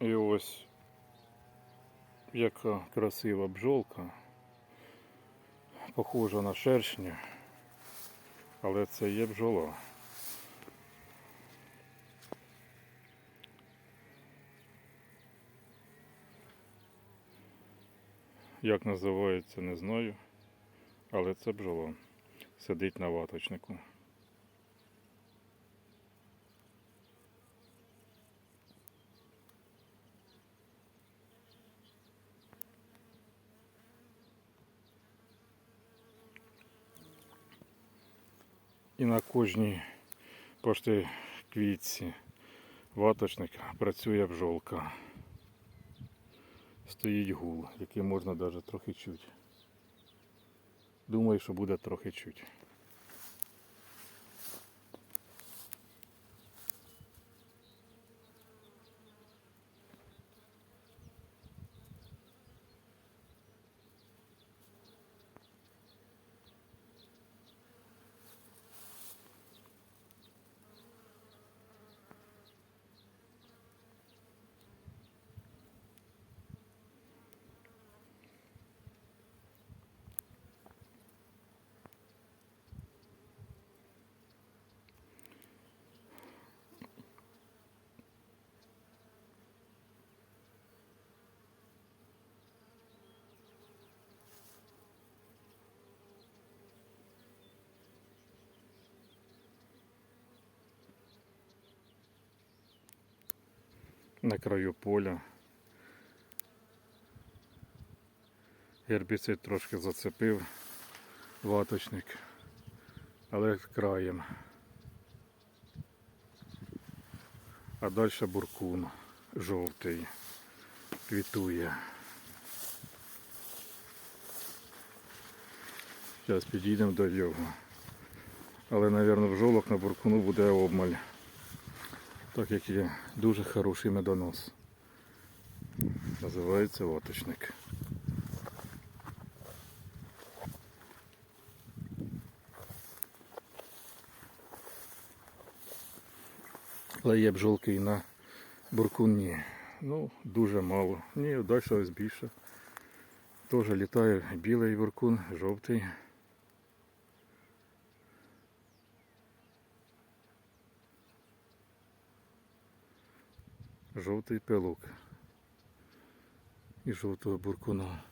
І ось яка красива бджолка. Похожа на шершня, але це є бджола. Як називається, не знаю, але це бджола. Сидить на ваточнику. І на кожній пошти квітці ваточника працює бжолка. Стоїть гул, який можна навіть трохи чути. Думаю, що буде трохи чуть. На краю поля. Гербіцид трошки зацепив ваточник, але краєм. А далі буркун жовтий квітує. Зараз підійдемо до його. Але, мабуть, бжолок на буркуну буде обмаль. Так як є дуже хороший медонос. Називається лоточник. Але є бджолки і на буркуні. Ну, дуже мало. Ні, далі ось більше. Теж літає білий буркун, жовтий. Жовтий пилок і жовтого буркуна.